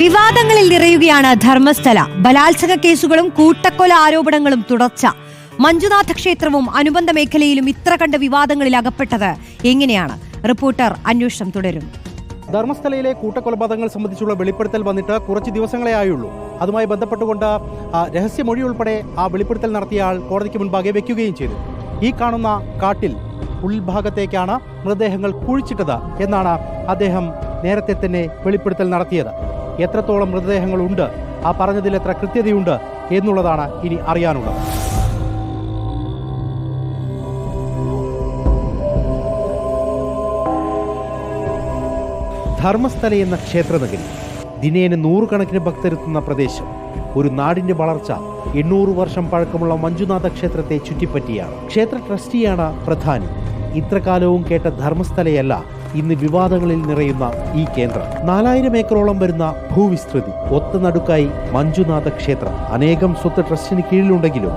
വിവാദങ്ങളിൽ നിറയുകയാണ് ധർമ്മസ്ഥല. ബലാത്സംഗ കേസുകളും കൂട്ടക്കൊല ആരോപണങ്ങളും തുടർച്ച. മഞ്ജുനാഥ ക്ഷേത്രവും അനുബന്ധ മേഖലയിലും ഇത്ര കണ്ട വിവാദങ്ങളിൽ അകപ്പെട്ടത് എങ്ങനെയാണ്? റിപ്പോർട്ടർ അന്വേഷണം തുടരും. ധർമ്മസ്ഥലയിലെ കൂട്ടക്കൊലപാതകങ്ങൾ സംബന്ധിച്ചുള്ള വെളിപ്പെടുത്തൽ വന്നിട്ട് കുറച്ച് ദിവസങ്ങളെ ആയുള്ളൂ. അതുമായി ബന്ധപ്പെട്ടുകൊണ്ട് രഹസ്യമൊഴി ഉൾപ്പെടെ ആ വെളിപ്പെടുത്തൽ നടത്തിയ ആൾ കോടതിക്ക് മുൻപാകെ വെക്കുകയും ചെയ്തു. ഈ കാണുന്ന കാട്ടിൽ ഉൾഭാഗത്തേക്കാണ് മൃതദേഹങ്ങൾ കുഴിച്ചിട്ടത് എന്നാണ് അദ്ദേഹം നേരത്തെ തന്നെ വെളിപ്പെടുത്തൽ നടത്തിയത്. എത്രത്തോളം മൃതദേഹങ്ങളുണ്ട്? ആ പറഞ്ഞതിൽ എത്ര കൃത്യതയുണ്ട് എന്നുള്ളതാണ് ഇനി അറിയാനുള്ളത്. ധർമ്മസ്ഥല എന്ന ക്ഷേത്രനഗരി ദിനേന നൂറുകണക്കിന് ഭക്തരെത്തുന്ന പ്രദേശം ഒരു നാടിന്റെ വളർച്ച എണ്ണൂറ് വർഷം പഴക്കമുള്ള മഞ്ജുനാഥ ക്ഷേത്രത്തെ ചുറ്റിപ്പറ്റിയാണ്. ക്ഷേത്ര ട്രസ്റ്റിയാണ് പ്രധാനി. ഇത്രകാലവും കേട്ട ധർമ്മസ്ഥലയല്ല ഇന്ന് വിവാദങ്ങളിൽ നിറയുന്ന ഈ കേന്ദ്രം. നാലായിരം ഏക്കറോളം വരുന്ന ഭൂവിസ്തൃതി ഒത്ത നടുക്കായി മഞ്ജുനാഥ ക്ഷേത്രം അനേകം സ്വത്ത് ട്രസ്റ്റിന് കീഴിലുണ്ടെങ്കിലും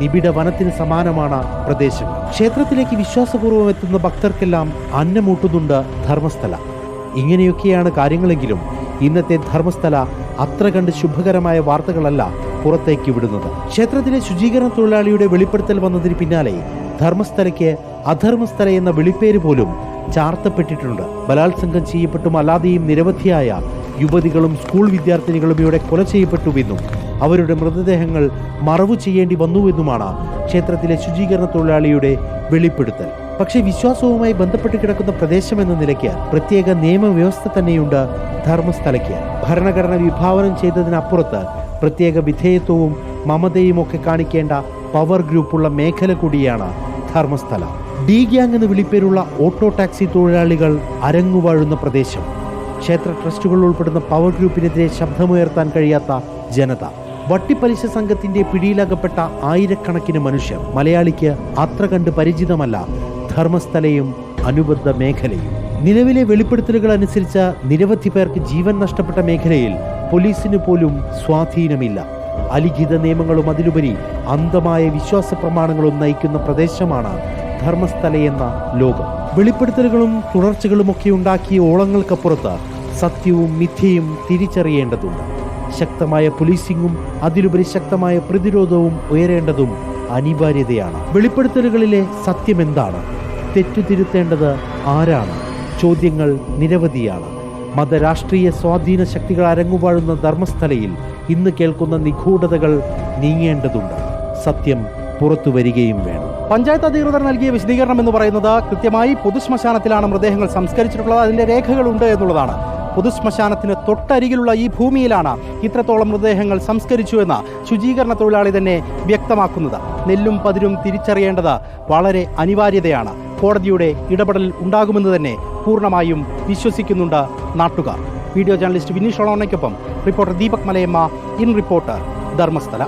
നിബിഡ വനത്തിന് സമാനമാണ് പ്രദേശങ്ങൾ ക്ഷേത്രത്തിലേക്ക് വിശ്വാസപൂർവം എത്തുന്ന ഭക്തർക്കെല്ലാം അന്നമൂട്ടുന്നുണ്ട് ധർമ്മസ്ഥല. ഇങ്ങനെയൊക്കെയാണ് കാര്യങ്ങളെങ്കിലും ഇന്നത്തെ ധർമ്മസ്ഥല അത്ര കണ്ട് ശുഭകരമായ വാർത്തകളല്ല പുറത്തേക്ക് വിടുന്നത്. ക്ഷേത്രത്തിലെ ശുചീകരണ തൊഴിലാളിയുടെ വെളിപ്പെടുത്തൽ വന്നതിന് പിന്നാലെ ധർമ്മസ്ഥലയ്ക്ക് അധർമ്മസ്ഥല എന്ന വിളിപ്പേര് പോലും ചാർത്തപ്പെട്ടിട്ടുണ്ട്. ബലാത്സംഗം ചെയ്യപ്പെട്ടും അല്ലാതെയും നിരവധിയായ യുവതികളും സ്കൂൾ വിദ്യാർത്ഥിനികളും ഇവിടെ കൊല ചെയ്യപ്പെട്ടുവെന്നും അവരുടെ മൃതദേഹങ്ങൾ മറവു ചെയ്യേണ്ടി വന്നുവെന്നുമാണ് ക്ഷേത്രത്തിലെ ശുചീകരണ തൊഴിലാളിയുടെ വെളിപ്പെടുത്തൽ. പക്ഷേ വിശ്വാസവുമായി ബന്ധപ്പെട്ട് കിടക്കുന്ന പ്രദേശം എന്ന നിലയ്ക്ക് പ്രത്യേക നിയമവ്യവസ്ഥ തന്നെയുണ്ട് ധർമ്മസ്ഥലയ്ക്ക്. ഭരണഘടന വിഭാവനം ചെയ്തതിനപ്പുറത്ത് പ്രത്യേക വിധേയത്വവും മമതയും ഒക്കെ കാണിക്കേണ്ട പവർ ഗ്രൂപ്പുള്ള മേഖല കൂടിയാണ് ധർമ്മസ്ഥല. ഡി ഗ്യാങ് എന്ന് വിളിപ്പേരുള്ള ഓട്ടോ ടാക്സി തൊഴിലാളികൾ അരങ്ങുവാഴുന്ന പ്രദേശം. ക്ഷേത്ര ട്രസ്റ്റുകൾ ഉൾപ്പെടുന്ന പവർ ഗ്രൂപ്പിനെതിരെ ശബ്ദമുയർത്താൻ കഴിയാത്ത ജനത. വട്ടിപ്പലിശ സംഘത്തിന്റെ പിടിയിലകപ്പെട്ട ആയിരക്കണക്കിന് മനുഷ്യർ. മലയാളിക്ക് അത്ര കണ്ട് പരിചിതമല്ല ധർമ്മസ്ഥലയും അനുബന്ധ മേഖലയും. നിലവിലെ വെളിപ്പെടുത്തലുകൾ അനുസരിച്ച് നിരവധി പേർക്ക് ജീവൻ നഷ്ടപ്പെട്ട മേഖലയിൽ പോലീസിന് പോലും സ്വാധീനമില്ല. അലിഖിത നിയമങ്ങളും അതിലുപരി അന്ധമായ വിശ്വാസ പ്രമാണങ്ങളും നയിക്കുന്ന പ്രദേശമാണ് ധർമ്മസ്ഥല എന്ന ലോകം. വെളിപ്പെടുത്തലുകളും തുടർച്ചകളും ഒക്കെ ഉണ്ടാക്കിയ ഓളങ്ങൾക്കപ്പുറത്ത് സത്യവും മിഥ്യയും തിരിച്ചറിയേണ്ടതുണ്ട്. ശക്തമായ പോലീസിംഗും അതിലുപരി ശക്തമായ പ്രതിരോധവും ഉയരേണ്ടതും അനിവാര്യതയാണ്. വെളിപ്പെടുത്തലുകളിലെ സത്യം എന്താണ് തെറ്റുതിരുത്തേണ്ടത് ആരാണ്? ചോദ്യങ്ങൾ നിരവധിയാണ്. മതരാഷ്ട്രീയ സ്വാധീന ശക്തികൾ അരങ്ങുവാഴുന്ന ധർമ്മസ്ഥലയിൽ ഇന്ന് കേൾക്കുന്ന നിഗൂഢതകൾ നീങ്ങേണ്ടതുണ്ട്. സത്യം പുറത്തു വരികയും വേണം. പഞ്ചായത്ത് അധികൃതർ നൽകിയ വിശദീകരണം എന്ന് പറയുന്നത് കൃത്യമായി പൊതുശ്മശാനത്തിലാണ് മൃതദേഹങ്ങൾ സംസ്കരിച്ചിട്ടുള്ളത്. അതിന്റെ രേഖകളുണ്ട് എന്നുള്ളതാണ്. പൊതുശ്മശാനത്തിന് തൊട്ടരികിലുള്ള ഈ ഭൂമിയിലാണ് ഇത്രത്തോളം മൃതദേഹങ്ങൾ സംസ്കരിച്ചു എന്ന ശുചീകരണ തൊഴിലാളി തന്നെ വ്യക്തമാക്കുന്നത്. നെല്ലും പതിരും തിരിച്ചറിയേണ്ടത് വളരെ അനിവാര്യതയാണ്. കോടതിയുടെ ഇടപെടൽ ഉണ്ടാകുമെന്ന് തന്നെ പൂർണമായും വിശ്വസിക്കുന്നുണ്ട് നാട്ടുകാർ. Video journalist Vineesh ഒളോണയ്ക്കൊപ്പം reporter Deepak Malayamma in reporter Dharmasthala.